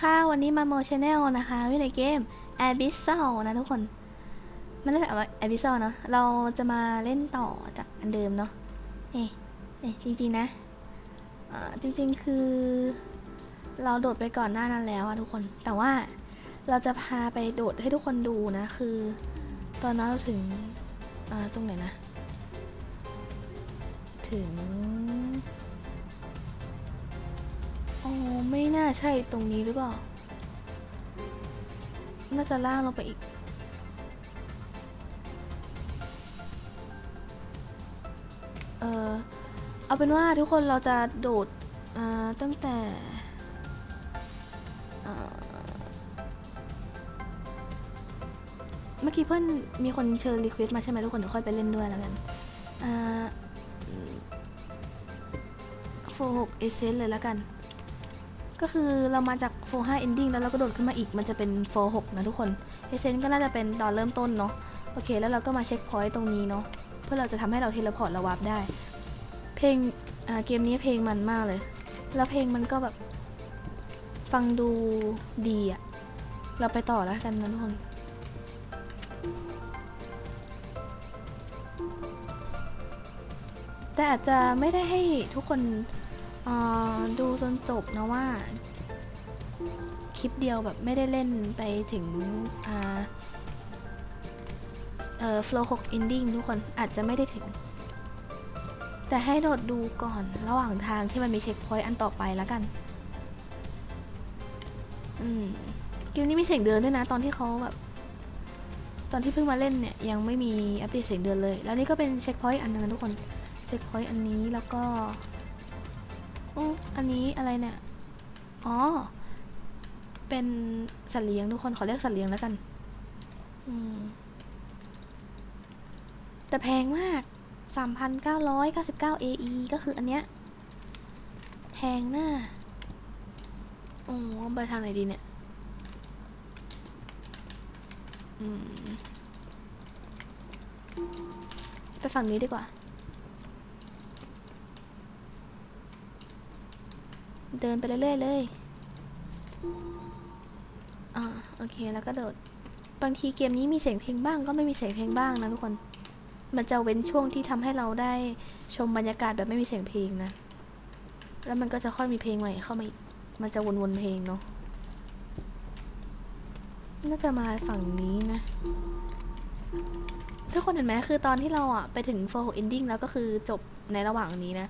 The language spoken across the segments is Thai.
ค่ะ วันนี้มาโมชแนลนะคะวิในเกม Abyssal นะทุกคน มันน่าจะว่า Abyssal เนาะเราจะมาเล่นต่อจากอันเดิมเนาะเอ๊ะเอ๊ะจริงๆนะอ่าจริงๆคือ เราโดดไปก่อนหน้านั้นแล้วอะทุกคน แต่ว่าเราจะพาไปโดดให้ทุกคนดูนะคือ ตอนนั้นเราถึงอ่าตรงไหนนะ ถึง อ๋อไม่น่าใช่ตรงนี้หรือเปล่า น่าจะล่างลงไปอีก เออเอาเป็นว่าทุกคนเราจะโดดตั้งแต่เมื่อกี้เพื่อนมีคนเชิญรีเควสต์มาใช่ไหมทุกคนเดี๋ยวค่อยไปเล่นด้วยแล้วกันโฟหกเอเซนเลยแล้วกัน ก็คือเรามาจากโฟ5 ending แล้วเราก็โดดขึ้นมาอีกมันจะเป็นโฟ6นะทุกคนเอเซนก็น่าจะเป็นตอนเริ่มต้นเนาะโอเค แล้วเราก็มาเช็คพอยต์ตรงนี้เนาะเพื่อเราจะทำให้เราเทเลพอร์ตระวับได้ เพลงอ่าเกมนี้เพลงมันมากเลย แล้วเพลงมันก็แบบ ฟังดูดีอะเราไปต่อแล้วกันนะทุกคนแต่อาจจะไม่ได้ให้ทุกคน ดูจนจบนะว่า คลิปเดียวแบบไม่ได้เล่นไปถึงเอ่อ flow 6 ending ทุกคนอาจจะไม่ได้ถึง แต่ให้โดดดูก่อนระหว่างทางที่มันมีเช็คพอยต์อันต่อไปแล้วกัน อืมเกมนี้มีเสียงเดินด้วยนะ ตอนที่เขาแบบ ตอนที่เพิ่งมาเล่นเนี่ย ยังไม่มีอัปเดตเสียงเดินเลย แล้วนี่ก็เป็นเช็คพอยต์อันนึงนะทุกคน เช็คพอยต์อันนี้แล้วก็ อออันนี้อะไรเนี่ย อ๋อ เป็นสัตว์เลี้ยงทุกคน ขอเรียกสัตว์เลี้ยงแล้วกัน อืม แต่แพงมาก 3,999 AE ก็คืออันเนี้ย แพงหน้าโอ้ไปทางไหนดีเนี่ย อืม ไปฝั่งนี้ดีกว่า เดินไปเรื่อยๆเลยอ่าโอเคแล้วก็โดด บางทีเกมนี้มีเสียงเพลงบ้าง ก็ไม่มีเสียงเพลงบ้างนะทุกคน มันจะเว้นช่วงที่ทำให้เราได้ชมบรรยากาศแบบไม่มีเสียงเพลงนะ แล้วมันก็จะค่อยมีเพลงใหม่เข้ามามันจะวนๆเพลงเนาะ น่าจะมาฝั่งนี้นะ ทุกคนเห็นไหมคือตอนที่เราอะไปถึงโฟร์ ending แล้วก็คือจบในระหว่างนี้นะ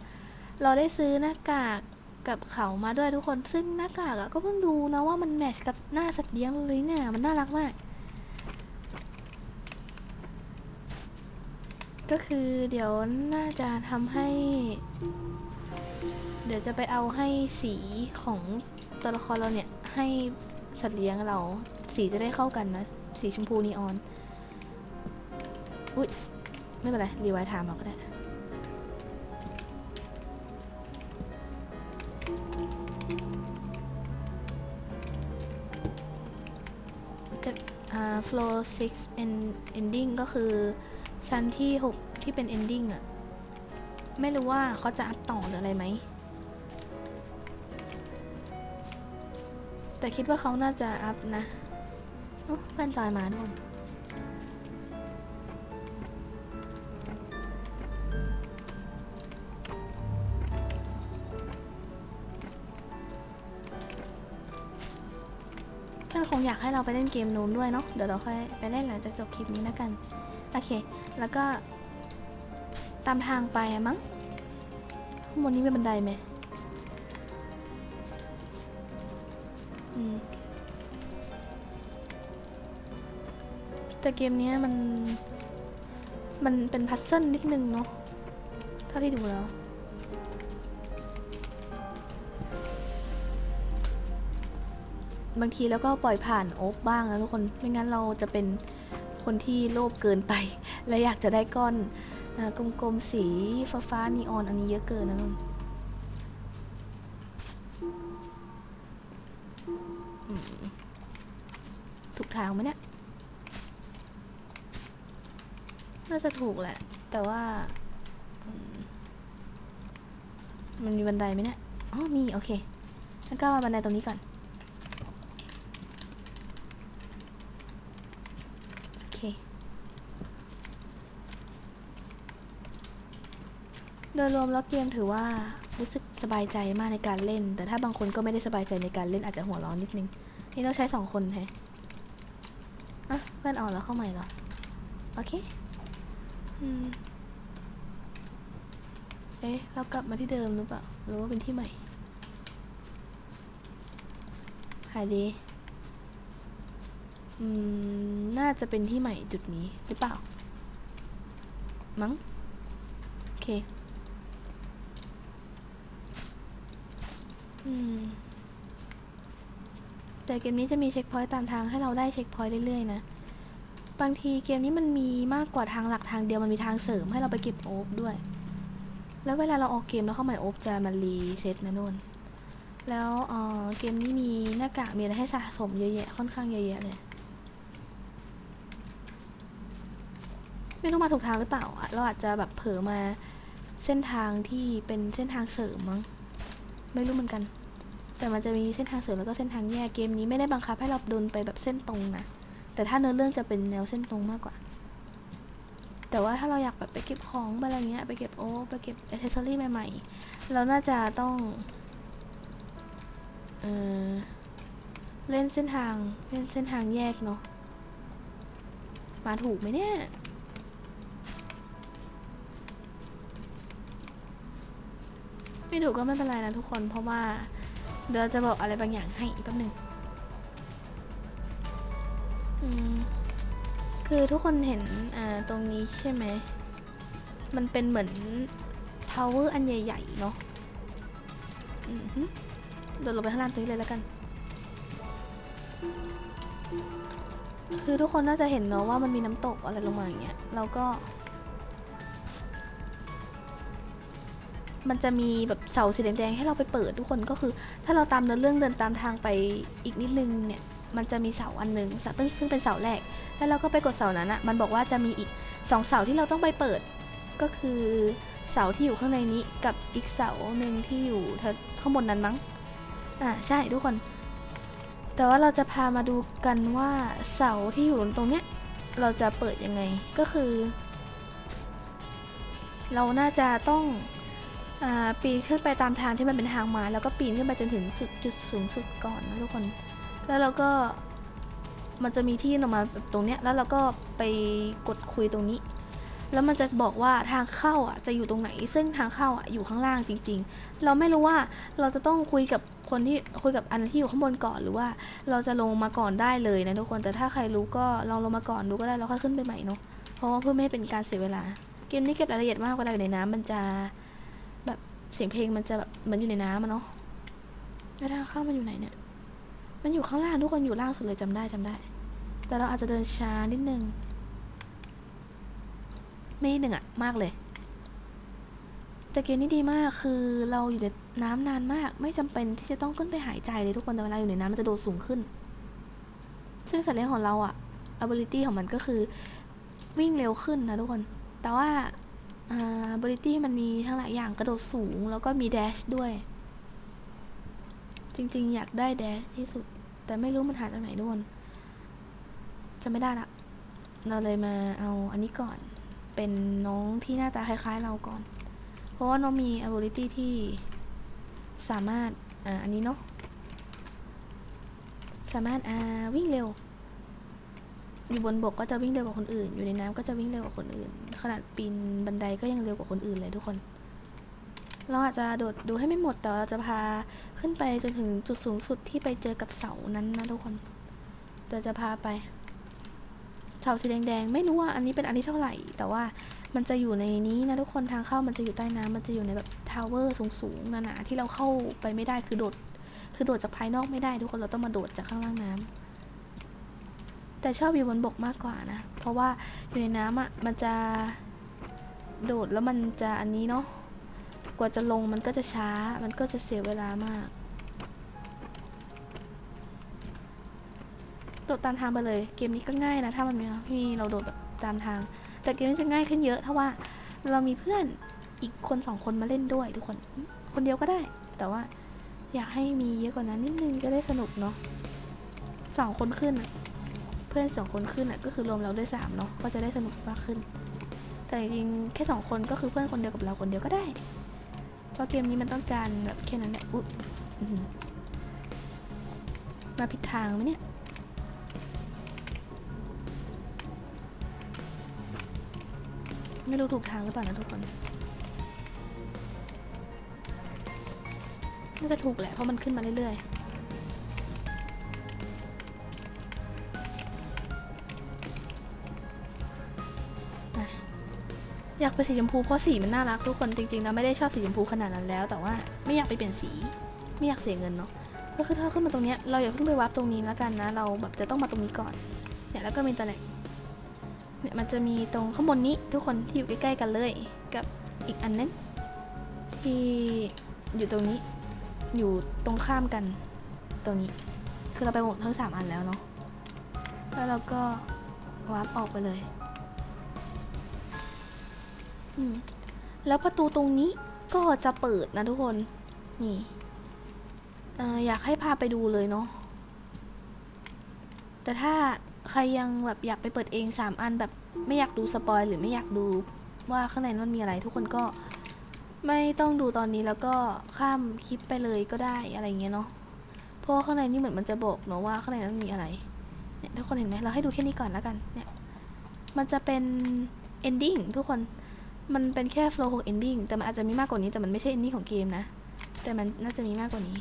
เราได้ซื้อหน้ากาก กับเขามาด้วยทุกคนซึ่งหน้ากากอะก็เพิ่งดูนะว่ามันแมชกับหน้าสัตว์เลี้ยงเลยเนี่ยมันน่ารักมาก ก็คือเดี๋ยวน่าจะทำให้ เดี๋ยวจะไปเอาให้สีของตัวละครเราเนี่ย ให้สัตว์เลี้ยงเราสีจะได้เข้ากันนะ สีชมพูนีออน อุ้ยไม่เป็นไร รีไวท์ไทม์เราก็ได้ flow 6 end ending ก็คือชั้นที่ 6 ที่เป็น ending อะไม่รู้ว่าเขาจะอัพต่อหรืออะไรไหม แต่คิดว่าเขาน่าจะอัพนะเพื่อนจอยมาด้วย อยากให้เราไปเล่นเกมนู้นด้วยเนาะเดี๋ยวเราค่อยไปเล่นหลังจากจบคลิปนี้แล้วกัน โอเค แล้วก็ ตามทางไปมั้งข้างบนนี้มีบันไดไหมอืมแต่เกมนี้มัน มันเป็นพัซเซิลนิดนึงเนาะเท่าที่ดูแล้ว บางทีแล้วก็ปล่อยผ่านโอ๊กบ้างนะทุกคนไม่งั้นเราจะเป็นคนที่โลภเกินไป และอยากจะได้ก้อนกลมๆสีฟ้าฟ้านีออนอันนี้เยอะเกินนะนุ่นถูกทางไหมเนี่ย น่าจะถูกแหละ แต่ว่า มันมีบันไดไหมเนี่ย อ๋อ มี โอเคแล้วก็บันไดตรงนี้ก่อน โดยรวมแล้วเกมถือว่ารู้สึกสบายใจมากในการเล่น แต่ถ้าบางคนก็ไม่ได้สบายใจในการเล่นอาจจะหัวร้อนนิดนึง นี่ต้องใช้สองคนแฮะอะเพื่อนออกแล้วเข้าใหม่เหรอ โอเค อืม เอ๊ะ เรากลับมาที่เดิมหรือเปล่า หรือว่าเป็นที่ใหม่หายดี อืม น่าจะเป็นที่ใหม่จุดนี้หรือเปล่า มั้ง โอเค อืม แต่เกมนี้จะมีเช็คพอยต์ตามทางให้เราได้เช็คพอยต์เรื่อยๆนะ บางทีเกมนี้มันมีมากกว่าทางหลักทางเดียวมันมีทางเสริมให้เราไปเก็บโอฟด้วย แล้วเวลาเราออกเกมแล้วเข้าใหม่โอฟจะมันรีเซ็ตนะนุ่นแล้วเเกมนี้มีหน้ากากมีอะไรให้สะสมเยอะแยะค่อนข้างเยอะแยะเลย ไม่รู้มาถูกทางหรือเปล่าอะเราอาจจะแบบเผลอมาเส้นทางที่เป็นเส้นทางเสริมมั้งไม่รู้เหมือนกัน แต่มันจะมีเส้นทางเสริมแล้วก็เส้นทางแยกเกมนี้ไม่ได้บังคับให้เราเดินไปแบบเส้นตรงนะแต่ถ้าเนื้อเรื่องจะเป็นแนวเส้นตรงมากกว่า แต่ว่าถ้าเราอยากแบบไปเก็บของอะไรเงี้ยไปเก็บโอ้ไปเก็บอ c เซสซอรี่ใหม่ๆ เราน่าจะต้องเออเล่นเส้นทางเล่นเส้นทางแยกเนาะมาถูกไหมเนี่ย ไม่ถูกก็ไม่เป็นไรนะทุกคน เพราะว่าเดี๋ยวเราจะบอกอะไรบางอย่างให้อีกแป๊บหนึ่งคือทุกคนเห็นตรงนี้ใช่ไหม มันเป็นเหมือนทาวเวอร์อันใหญ่ๆเนาะอือฮึเดินลงไปข้างล่างตรงนี้เลยแล้วกัน คือทุกคนน่าจะเห็นเนาะว่ามันมีน้ำตกอะไรลงมาอย่างเงี้ยแล้วก็ มันจะมีแบบเสาสีแดงๆให้เราไปเปิดทุกคนก็คือ ถ้าเราตามเดินเรื่องเดินตามทางไปอีกนิดนึงเนี่ยมันจะมีเสาอันหนึ่งเสาซึ่งซึ่งเป็นเสาแรก แล้วเราก็ไปกดเสานั้นอะมันบอกว่าจะมีอีกสองเสาที่เราต้องไปเปิด ก็คือเสาที่อยู่ข้างในนี้กับอีกเสาหนึ่งที่อยู่ข้างบนนั้นมั้ง อ่าใช่ทุกคน แต่ว่าเราจะพามาดูกันว่าเสาที่อยู่ตรงเนี้ยเราจะเปิดยังไง ก็คือ เราน่าจะต้อง ปีนขึ้นไปตามทางที่มันเป็นทางมา แล้วก็ปีนขึ้นไปจนถึงสุดจุดสูงสุดก่อนนะทุกคน แล้วเราก็มันจะมีที่ออกมาแบบตรงเนี้ย แล้วเราก็ไปกดคุยตรงนี้ แล้วมันจะบอกว่าทางเข้าอะจะอยู่ตรงไหน ซึ่งทางเข้าอะอยู่ข้างล่างจริง ๆ เราไม่รู้ว่าเราจะต้องคุยกับคนที่คุยกับอันที่อยู่ข้างบนก่อนหรือว่า เราจะลงมาก่อนได้เลยนะทุกคน แต่ถ้าใครรู้ก็ลองลงมาก่อนดูก็ได้แล้วค่อยขึ้นไปใหม่เนาะ เพราะว่าเพื่อไม่ให้เป็นการเสียเวลา เกมนี้เก็บรายละเอียดมากเวลาอยู่ในน้ำมันจะ เสียงเพลงมันจะแบบเหมือนอยู่ในน้ำอะเนาะแล้วทางเข้ามันอยู่ไหนเนี่ย มันอยู่ข้างล่างทุกคนอยู่ล่างสุดเลยจำได้จำได้ แต่เราอาจจะเดินช้านิดนึง ไม่นิดนึงอะมากเลย แต่เกมนี้ดีมากคือเราอยู่ในน้ำนานมาก ไม่จำเป็นที่จะต้องขึ้นไปหายใจเลยทุกคนแต่เวลาอยู่ในน้ำมันจะโดดสูงขึ้น ซึ่งสัตว์เลี้ยงของเราอะ ability ของมันก็คือวิ่งเร็วขึ้นนะทุกคน แต่ว่า อ่า ability มันมีทั้งหลายอย่างกระโดดสูงแล้วก็มี dash ด้วย จริงๆ อยากได้ dash ที่สุด แต่ไม่รู้มันหาจากไหนทุกคนจะไม่ได้ละ เราเลยมาเอาอันนี้ก่อน เป็นน้องที่หน้าตาคล้ายๆเราก่อน เพราะว่าน้องมี ability ที่สามารถ อ่า อันนี้เนาะ สามารถ อ่า วิ่งเร็ว อยู่บนบกก็จะวิ่งเร็วกว่าคนอื่น อยู่ในน้ำก็จะวิ่งเร็วกว่าคนอื่น ขนาดปีนบันไดก็ยังเร็วกว่าคนอื่นเลยทุกคน เราอาจจะโดดดูให้ไม่หมดแต่เราจะพาขึ้นไปจนถึงจุดสูงสุดที่ไปเจอกับเสานั้นนะทุกคน เดี๋ยวจะพาไป เสาสีแดงๆ ไม่รู้ว่าอันนี้เป็นอันที่เท่าไหร่ แต่ว่ามันจะอยู่ในนี้นะทุกคนทางเข้ามันจะอยู่ใต้น้ำมันจะอยู่ในแบบทาวเวอร์สูงๆหนาๆที่เราเข้าไปไม่ได้คือโดด คือโดดจากภายนอกไม่ได้ทุกคนเราต้องมาโดดจากข้างล่างน้ำ แต่ชอบอยู่บนบกมากกว่านะ เพราะว่าอยู่ในน้ำอะมันจะโดดแล้วมันจะอันนี้เนาะกว่าจะลงมันก็จะช้า มันก็จะเสียเวลามากโดดตามทางไปเลย เกมนี้ก็ง่ายนะ ถ้ามันมีมีเราโดดแบบตามทาง แต่เกมนี้จะง่ายขึ้นเยอะ ถ้าว่าเรามีเพื่อนอีกคนสองคนมาเล่นด้วยทุกคน คนเดียวก็ได้ แต่ว่าอยากให้มีเยอะกว่านั้นนิดนึงจะได้สนุกเนาะสองคนขึ้นอะ พื่อนสองคนขึ้นอะก็คือรวมเราด้วยสามเนาะก็จะได้สนุกมากขึ้น แต่จริงแค่สองคนก็คือเพื่อนคนเดียวกับเราคนเดียวก็ได้เพราะเกมนี้มันต้องการแบบแค่นั้นแหละอุ๊ยมาผิดทางไหมเนี่ยไม่รู้ถูกทางหรือเปล่านะทุกคนน่าจะถูกแหละเพราะมันขึ้นมาเรื่อยๆ อยากไปนสีชมพูเพราะสีมันน่ารักทุกคนจริงๆแล้วไม่ได้ชอบสีชมพูขนาดนั้นแล้ว แต่ว่าไม่อยากไปเปลี่ยนสี ไม่อยากเสียเงินเนาะก็คือถ้าขึ้นมาตรงนี้เราอย่าเพิ่งไปวับตรงนี้แล้วกันนะ เราแบบจะต้องมาตรงนี้ก่อนเนี่ยแล้วก็มีตะแหลกเนี่ยมันจะมีตรงข้างบนนี้ทุกคนที่อยู่ใกล้ๆกันเลย กับอีกอันนึงที่อยู่ตรงนี้อยู่ตรงข้ามกันตรงนี้ คือเราไปหมดทั้งสามอันแล้วเนาะแล้วเราก็วาร์ปออกไปเลย แล้วประตูตรงนี้ก็จะเปิดนะทุกคน นี่อ่อยากให้พาไปดูเลยเนาะ แต่ถ้าใครยังแบบอยากไปเปิดเองสามอันแบบไม่อยากดูสปอยหรือไม่อยากดูว่าข้างในมันมีอะไร ทุกคนก็ไม่ต้องดูตอนนี้แล้วก็ข้ามคลิปไปเลยก็ได้อะไรเงี้ยเนาะ เพราะข้างในนี่เหมือนมันจะบอกเนาะว่าข้างในนั้นมีอะไร เนี่ยทุกคนเห็นไหมเราให้ดูแค่นี้ก่อนแล้วกัน เนี่ย มันจะเป็น ending ทุกคน มันเป็นแค่ flow 6 ending แต่มันอาจจะมีมากกว่านี้แต่มันไม่ใช่ ending ของเกมนะ แต่มันน่าจะมีมากกว่านี้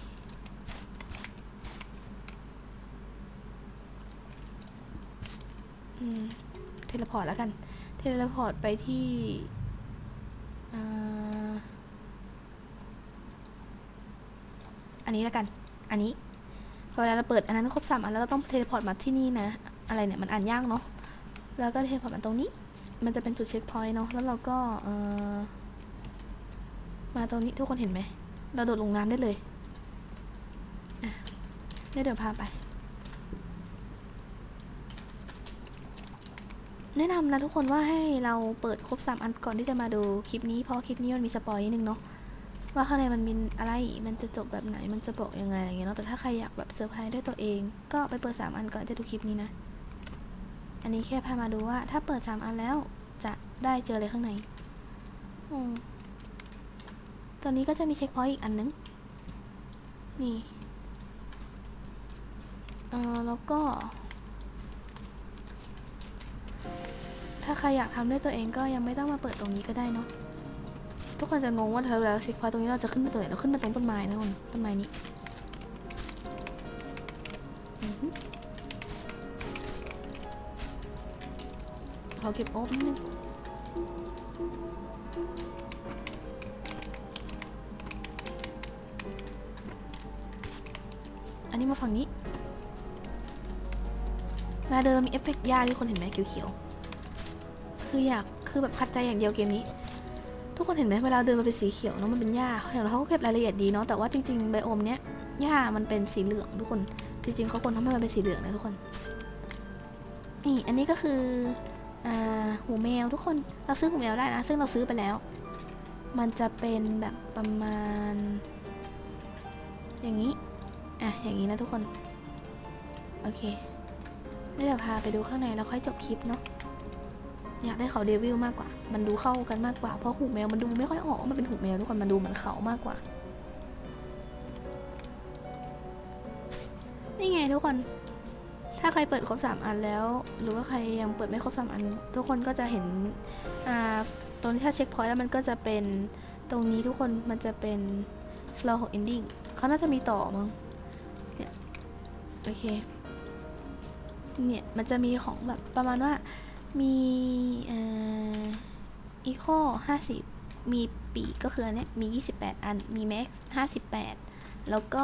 อืม เทเลพอร์ตแล้วกัน เทเลพอร์ตไปที่ออันนี้แล้วกัน อันนี้พอเวลาเราเปิดอันนั้นครบสามอันแล้วเราต้องเทเลพอร์ตมาที่นี่นะ อะไรเนี่ยมันอ่านยากเนาะ แล้วก็เทเลพอร์ตมาตรงนี้ มันจะเป็นจุดเช็คพอยต์เนาะ แล้วเราก็เออมาตรงนี้ทุกคนเห็นไหม เราโดดลงน้ำได้เลยอะเดี๋ยวเดี๋ยวพาไป แนะนำนะทุกคนว่าให้เราเปิดครบ 3 อันก่อนที่จะมาดูคลิปนี้ เพราะคลิปนี้มันมีสปอยนิดนึงเนาะ ว่าข้างในมันมีอะไร มันจะจบแบบไหน มันจะบอกยังไงอะไรเงี้ยเนาะ แต่ถ้าใครอยากแบบเซอร์ไพรส์ด้วยตัวเอง ก็ไปเปิด 3 อันก่อนจะดูคลิปนี้นะ อันนี้แค่พามาดูว่า ถ้าเปิด3อันแล้วจะได้เจออะไรข้างในอืมตอนนี้ก็จะมีเช็คพอยต์อีกอันนึง นี่ เออแล้วก็ ถ้าใครอยากทำด้วยตัวเองก็ยังไม่ต้องมาเปิดตรงนี้ก็ได้เนาะ ทุกคนจะงงว่าเธอแล้วเช็คพอยต์ตรงนี้เราจะขึ้นมาตรงไหนเราขึ้นมาตรงต้นไม้นะคนต้นไม้นี้ ขอเก็บโอ๊บนิดนึงอันนี้มาฝั่งนี้เวลาเดินเรามีเอฟเฟกต์ยาที่คนเห็นไหมเขียวๆ คืออยาก คือแบบคัดใจอย่างเดียวเกมนี้ ทุกคนเห็นไหมเวลาเดินมาเป็นสีเขียวเนาะมันเป็นหญ้าอย่างเขาก็เก็บรายละเอียดดีเนาะ แต่ว่าจริงๆไบโอมเนี้ยหญ้ามันเป็นสีเหลืองทุกคน จริงๆเขาควรทำให้มันเป็นสีเหลืองนะทุกคน นี่ อันนี้ก็คือ หูแมวทุกคนเราซื้อหูแมวได้นะ ซึ่งเราซื้อไปแล้ว มันจะเป็นแบบประมาณ อย่างนี้ อะ อย่างนี้นะทุกคน โอเค ไม่เดี๋ยวพาไปดูข้างในแล้วค่อยจบคลิปเนาะ อยากได้เขาเดวิลมากกว่า มันดูเข้ากันมากกว่า เพราะหูแมวมันดูไม่ค่อยออกมันเป็นหูแมวทุกคน มันดูเหมือนเขามากกว่า นี่ไงทุกคน ถ้าใครเปิดครบสามอันแล้ว หรือว่าใครยังเปิดไม่ครบสามอัน ทุกคนก็จะเห็นตรงที่ถ้าเช็คพอยต์แล้วมันก็จะเป็นตรงนี้ทุกคนมันจะเป็น flow ของ ending เขาน่าจะมีต่อมั้งเนี่ยโอเคเนี่ยมันจะมีของแบบประมาณว่ามีอีโคห้าสิบมีปีกก็คืออันเนี้ยมี 28 อัน มีแม็กซ์58แล้วก็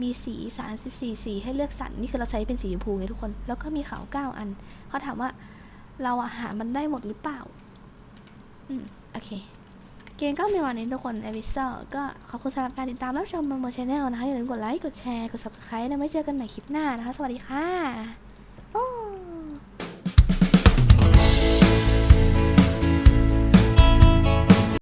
มีสีสามสิบสี่สีให้เลือกสรรนนี่คือเราใช้เป็นสีชมพูไงทุกคน แล้วก็มีขาวเก้าอันเขาถามว่าเราอาหารมันได้หมดหรือเปล่า อืม โอเค เกมก็มีวันนี้ทุกคนเอวิเซอร์ก็ขอบคุณสำหรับการติดตามรับชมมาโมชแนลนะคะ อย่าลืมกดไลค์ กดแชร์ กด subscribe แล้วไว้เจอกันใหม่คลิปหน้านะคะ สวัสดีค่ะ